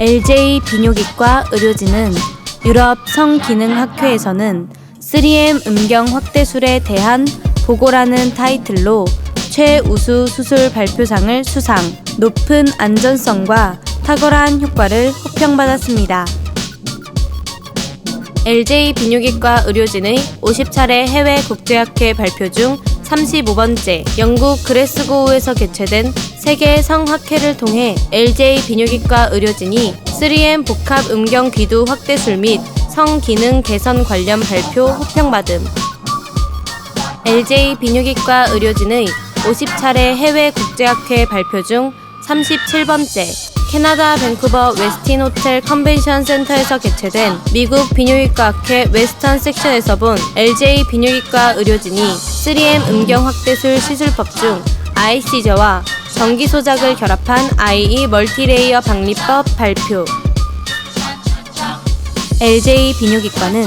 LJ 비뇨기과 의료진은 유럽 성기능학회에서는 3M 음경 확대술에 대한 보고라는 타이틀로 최우수 수술 발표상을 수상, 높은 안전성과 탁월한 효과를 호평받았습니다. LJ 비뇨기과 의료진의 50차례 해외 국제학회 발표 중 35번째 영국 그레스고우에서 개최된 세계 성학회를 통해 LJ 비뇨기과 의료진이 3M 복합 음경 귀두 확대술 및 성기능 개선 관련 발표 호평받음. LJ 비뇨기과 의료진의 50차례 해외 국제학회 발표 중 37번째 캐나다 밴쿠버 웨스틴 호텔 컨벤션 센터에서 개최된 미국 비뇨기과 학회 웨스턴 섹션에서 본 LJ 비뇨기과 의료진이 3M 음경 확대술 시술법 중 아이 시저와 전기 소작을 결합한 IE 멀티레이어 방리법 발표. LJ 비뇨기과는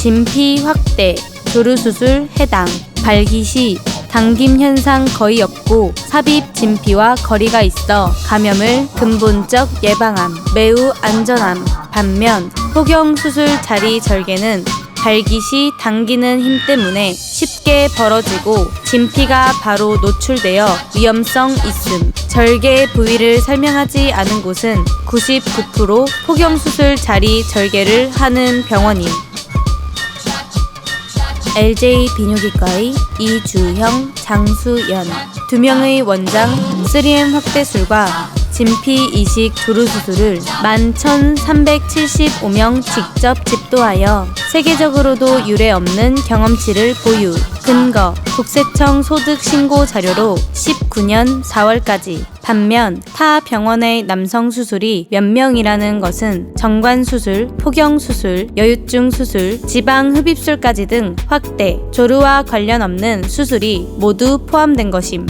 진피 확대, 조르수술 해당. 발기 시 당김 현상 거의 없고 삽입 진피와 거리가 있어 감염을 근본적 예방함. 매우 안전함. 반면 포경 수술 자리 절개는 발기 시 당기는 힘 때문에 쉽게 벌어지고 진피가 바로 노출되어 위험성 있음. 절개 부위를 설명하지 않은 곳은 99% 포경 수술 자리 절개를 하는 병원임. LJ 비뇨기과의 이주형, 장수연 두 명의 원장 3M 확대술과 진피 이식 조루 수술을 11,375명 직접 집도하여 세계적으로도 유례 없는 경험치를 보유. 근거 국세청 소득 신고 자료로 19년 4월까지 반면 타 병원의 남성 수술이 몇 명이라는 것은 정관 수술, 포경 수술, 여유증 수술, 지방 흡입술까지 등 확대, 조루와 관련 없는 수술이 모두 포함된 것임.